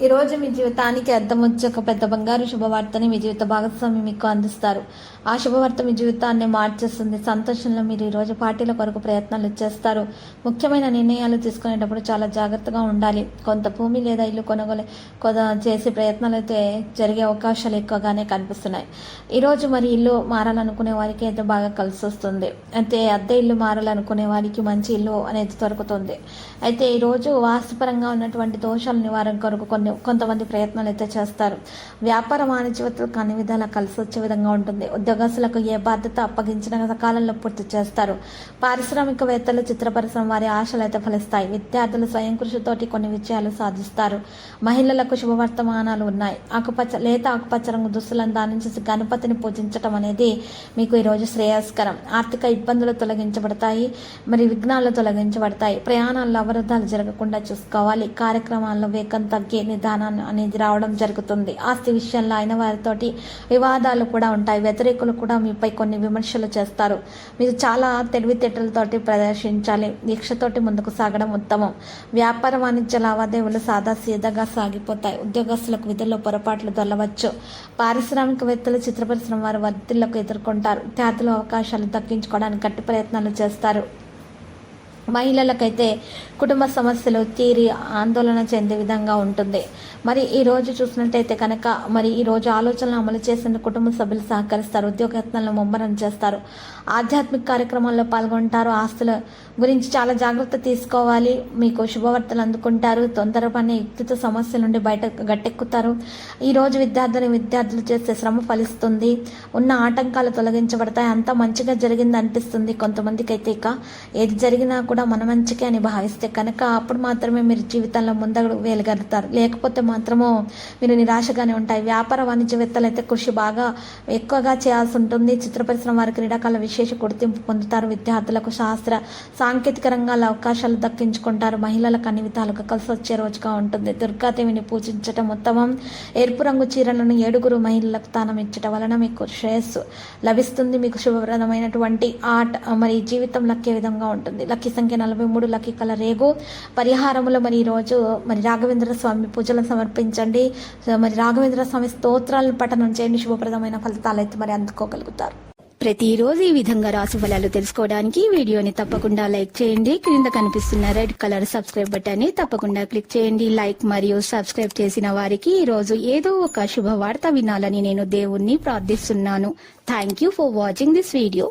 ఈ రోజు మీ జీవితానికి అర్థం వచ్చే ఒక పెద్ద బంగారు శుభవార్తని మీ జీవిత భాగస్వామి మీకు అందిస్తారు. ఆ శుభవార్త మీ జీవితాన్ని మార్చేస్తుంది. సంతోషంలో మీరు ఈ రోజు పార్టీల కొరకు ప్రయత్నాలు చేస్తారు. ముఖ్యమైన నిర్ణయాలు తీసుకునేటప్పుడు చాలా జాగ్రత్తగా ఉండాలి. కొంత భూమి లేదా ఇల్లు కొనుగోలు కొద చేసే ప్రయత్నాలు అయితే జరిగే అవకాశాలు ఎక్కువగానే కనిపిస్తున్నాయి. ఈరోజు మరి ఇల్లు మారాలనుకునే వారికి అయితే బాగా కలిసి వస్తుంది. అయితే అద్దె ఇల్లు మారాలనుకునే వారికి మంచి ఇల్లు అనేది దొరుకుతుంది. అయితే ఈరోజు వాస్తుపరంగా ఉన్నటువంటి దోషాల నివారణ కొరకు కొన్ని కొంతమంది ప్రయత్నాలు అయితే చేస్తారు. వ్యాపార వాణిజ్యవేత్తలకు అన్ని విధాలా కలిసి వచ్చే విధంగా ఉంటుంది. ఉద్యోగస్తులకు ఏ బాధ్యత అప్పగించిన సకాలంలో పూర్తి చేస్తారు. పారిశ్రామికవేత్తలు చిత్ర పరిశ్రమ వారి ఆశలు అయితే ఫలిస్తాయి. విద్యార్థులు స్వయం కృషితోటి కొన్ని విజయాలు సాధిస్తారు. మహిళలకు శుభవర్తమానాలు ఉన్నాయి. ఆకుపచ్చ లేత ఆకుపచ్చ రంగు దుస్తులను దానించేసి గణపతిని పూజించడం అనేది మీకు ఈరోజు శ్రేయస్కరం. ఆర్థిక ఇబ్బందులు తొలగించబడతాయి మరి విఘ్నాలు తొలగించబడతాయి. ప్రయాణాల్లో అవరోధాలు జరగకుండా చూసుకోవాలి. కార్యక్రమాల్లో వేగం తగ్గే నిదానం అనేది రావడం జరుగుతుంది. ఆస్తి విషయంలో అయిన వారితోటి వివాదాలు కూడా ఉంటాయి. వ్యతిరేకులు కూడా మీపై కొన్ని విమర్శలు చేస్తారు. మీరు చాలా తెలివితేటలతోటి ప్రదర్శించాలి. దీక్షతోటి ముందుకు సాగడం ఉత్తమం. వ్యాపార వాణిజ్య లావాదేవీలు సాదా సీదాగా సాగిపోతాయి. ఉద్యోగస్తులకు విధుల్లో పొరపాట్లు దొల్లవచ్చు పారిశ్రామికవేత్తలు చిత్ర పరిశ్రమ వారు వర్తిళ్ళకు ఎదుర్కొంటారు. ఖ్యాతులు అవకాశాలు తగ్గించుకోవడానికి గట్టి ప్రయత్నాలు చేస్తారు. మహిళలకైతే కుటుంబ సమస్యలు తీరి ఆందోళన చెందే విధంగా ఉంటుంది. మరి ఈ రోజు చూసినట్టయితే కనుక మరి ఈ రోజు ఆలోచనలు అమలు చేసిన కుటుంబ సభ్యులు సహకరిస్తారు ఉద్యోగత్నాలను ముమ్మరం చేస్తారు. ఆధ్యాత్మిక కార్యక్రమాల్లో పాల్గొంటారు. ఆస్తుల గురించి చాలా జాగ్రత్త తీసుకోవాలి. మీకు శుభవార్తలు అందుకుంటారు. తొందరపనే యుక్తితో సమస్యల నుండి బయట గట్టెక్కుతారు. ఈ రోజు విద్యార్థులు విద్యార్థులు చేసే శ్రమ ఫలిస్తుంది. ఉన్న ఆటంకాలు తొలగించబడతాయి. అంతా మంచిగా జరిగింది అనిపిస్తుంది కొంతమందికి అయితే ఇక ఏది జరిగినా కూడా మన మంచికే అని భావిస్తే కనుక అప్పుడు మాత్రమే మీరు జీవితంలో ముందడు వేయగలుగుతారు. లేకపోతే మాత్రము మీరు నిరాశగానే ఉంటాయి. వ్యాపార వాణిజ్యవేత్తలు అయితే కృషి బాగా ఎక్కువగా చేయాల్సి ఉంటుంది. చిత్ర పరిశ్రమ వారి క్రీడాకాల విశేష గుర్తింపు పొందుతారు. విద్యార్థులకు శాస్త్ర సాంకేతిక రంగాల అవకాశాలు దక్కించుకుంటారు. మహిళలకు అన్ని విధాలుగా కలిసి వచ్చే రోజుగా ఉంటుంది. దుర్గాదేవిని పూజించటం ఉత్తమం. ఎరుపు రంగు చీరలను ఏడుగురు మహిళలకు స్థానం ఇచ్చటం వలన మీకు శ్రేయస్సు లభిస్తుంది. మీకు శుభప్రదమైనటువంటి ఆర్ట్ మరి జీవితం లక్కే విధంగా ఉంటుంది. లక్కీ సంఖ్య నలభై మూడు లక్కీ కల రేగు. పరిహారములు మరి ఈరోజు మరి రాఘవేంద్ర స్వామి పూజలను సమర్పించండి. మరి రాఘవేంద్ర స్వామి స్తోత్రాలను పఠనం చేయండి. శుభప్రదమైన ఫలితాలు అయితే మరి అందుకోగలుగుతారు. ప్రతిరోజు ఈ విధంగా రాశి ఫలాలు తెలుసుకోవడానికి వీడియోని తప్పకుండా లైక్ చేయండి. క్రింద కనిపిస్తున్న రెడ్ కలర్ సబ్స్క్రైబ్ బటన్ని తప్పకుండా క్లిక్ చేయండి. లైక్ మరియు సబ్స్క్రైబ్ చేసిన వారికి ఈ రోజు ఏదో ఒక శుభవార్త వినాలని నేను దేవుణ్ణి ప్రార్థిస్తున్నాను. Thank you for watching this video